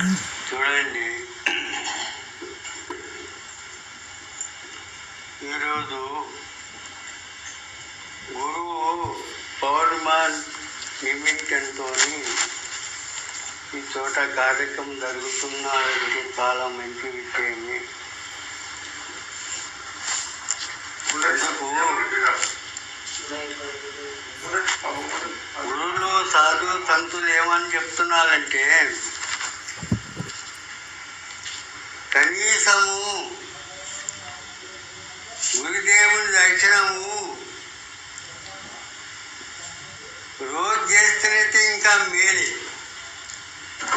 చూడండి. ఈరోజు గురువు పౌర్ణమాన్ నిమిత్తంతో ఈ చోట కార్యక్రమం జరుగుతున్నది చాలా మంచి విషయమే. గురువులు సాధు సంతులు ఏమని చెప్తున్నారంటే కనీసము గురుదేవుని దర్శనము రోజు చేస్తేనైతే ఇంకా మేలే.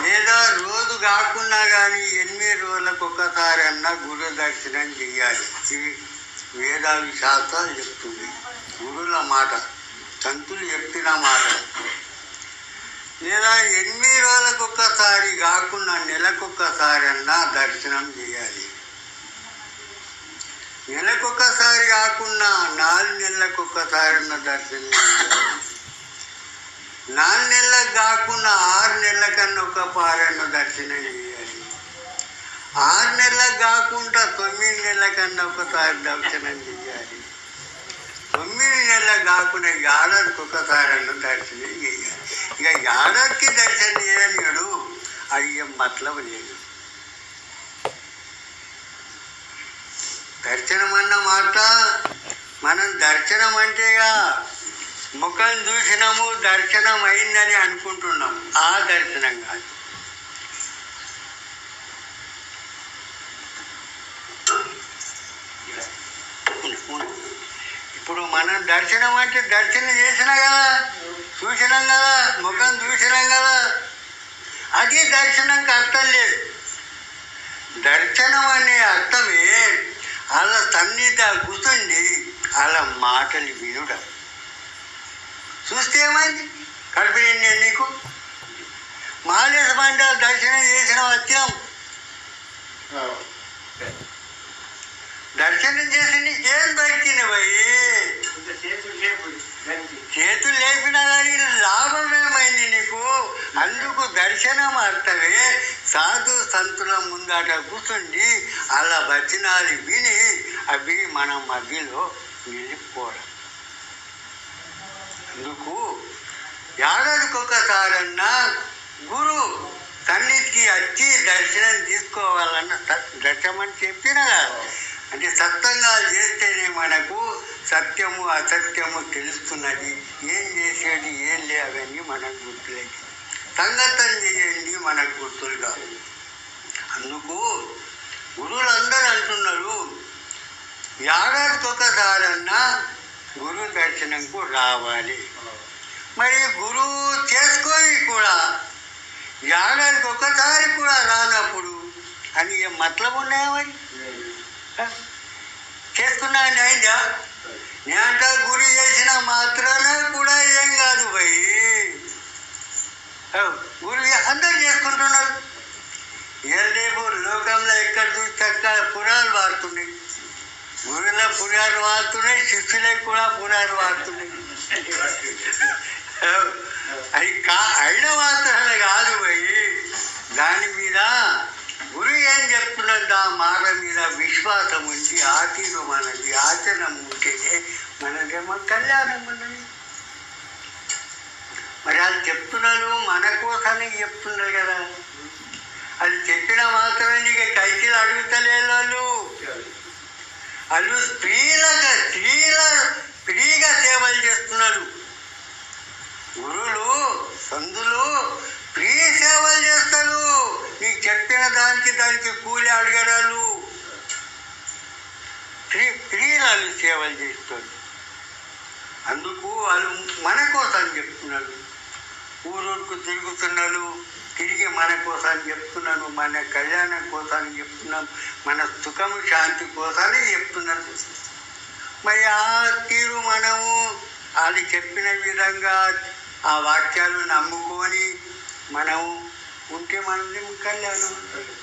లేదా రోజు కాకుండా కానీ ఎనిమిది రోజులకు ఒక్కసారి అన్నా గురు దర్శనం చేయాలి ఇవి వేదాలు శాస్త్రాలు చెప్తుంది. గురుల మాట తంతులు చెప్పిన మాట. లేదా ఎనిమిది రోజులకు ఒక్కసారి కాకుండా నెలకొక్కసారి అన్నా దర్శనం చేయాలి. నెలకొకసారి కాకుండా నాలుగు నెలలకు ఒక్కసారి అన్న దర్శనం చేయాలి. నాలుగు నెలలకు కాకుండా ఆరు నెలల కన్నా ఒక పారన్న దర్శనం చేయాలి. ఆరు నెలలకు కాకుండా తొమ్మిది నెలల కన్నా ఒకసారి దర్శనం చేయాలి. తొమ్మిది నెలలకు కాకుండా ఏడాదికి ఒకసారి అన్న దర్శనం చేయాలి. ఇక ఏడాదికి దర్శనం చేయనివాడు అది ఏం మతలబు లేదు. దర్శనం అన్న మాట మనం దర్శనం అంటేగా ముఖం చూసినాము దర్శనం అయిందని అనుకుంటున్నాం. ఆ దర్శనం కాదు. ఇప్పుడు మనం దర్శనం అంటే దర్శనం చేసినా కదా చూసినాం కదా ముఖం చూసినాం కదా. అది దర్శనంకి అర్థం లేదు. దర్శనం అనే అర్థమే వాళ్ళ సన్నిధ కూర్చుండి వాళ్ళ మాటలు వినుడం. చూస్తే ఏమైంది? కడుపు నిండే నీకు? మాలేస పంట దర్శనం చేసిన వచ్చినాం దర్శనం చేసి నీకేం దొరికింది భయ్ చేతులు లేపినా కానీ లాభం ఏమైంది నీకు అందుకు దర్శనం అర్థమే సాధు సంతుల ముందట కూర్చుండి అలా వచనాలు విని అవి మన మధ్యలో నిలిపోవడం అందుకు ఏడాదికి ఒకసారన్నా గురు తన్నిటికి వచ్చి దర్శనం తీసుకోవాలన్న సత్- దర్శనం చెప్పిన అంటే సత్యంగా చేస్తేనే మనకు సత్యము అసత్యము తెలుస్తున్నది. ఏం చేసేది ఏం లే అవన్నీ మనకు గుర్తులేదు సంగతం చేయండి మనకు కాదు అందుకు గురువులందరూ అంటున్నారు ఏడాదికి ఒకసారన్నా గురు దర్శనంకు రావాలి. మరి గురువు చేసుకొని కూడా ఏడాదికి ఒకసారి కూడా రానప్పుడు అని ఏం మతలం ఉన్నాయా మరి? చేసుకున్నా అయిందా? నేను గురి చేసిన మాత్రాన కూడా ఏం కాదు భయ్ గురు అందరు చేసుకుంటున్నారు. ఏం రేపు లోకంలో ఎక్కడ చూస్తే అక్కడ పురాలు వాడుతున్నాయి. గురుల పురాలు వాడుతున్నాయి శిష్యులకు కూడా పురాలు వాడుతున్నాయి. అది కా అయిన మాత్రమే కాదు పోయి దాని మీద గురు ఏం చెప్తున్నది ఆ మాట మీద విశ్వాసం ఉంది ఆచరణ మనది ఆచరణ ఉంటేనే మనదేమో కళ్యాణం ఉన్నది. మరి వాళ్ళు చెప్తున్నారు మన కోసమే చెప్తున్నారు కదా. అది చెప్పిన మాత్రమే నీకు కైకిలు అడుగుతలేదు వాళ్ళు. వాళ్ళు స్త్రీలుగా స్త్రీల స్త్రీగా సేవలు చేస్తున్నారు. గురువులు సందులు స్త్రీ సేవలు చేస్తారు. నీకు చెప్పిన దానికి దానికి కూలి అడగడాలు స్త్రీ స్త్రీలు సేవలు చేస్తారు. అందుకు వాళ్ళు మన కోసం చెప్తున్నారు. ఊరూరుకు తిరుగుతున్నాడు తిరిగి మన కోసం చెప్తున్నాను మన కళ్యాణం కోసం చెప్తున్నాం మన సుఖం శాంతి కోసానే చెప్తున్నాను మరి ఆ తీరు మనము అది చెప్పిన విధంగా ఆ వాక్యాలు నమ్ముకొని మనం ఉంటే మనం కళ్యాణం. ఉంటుంది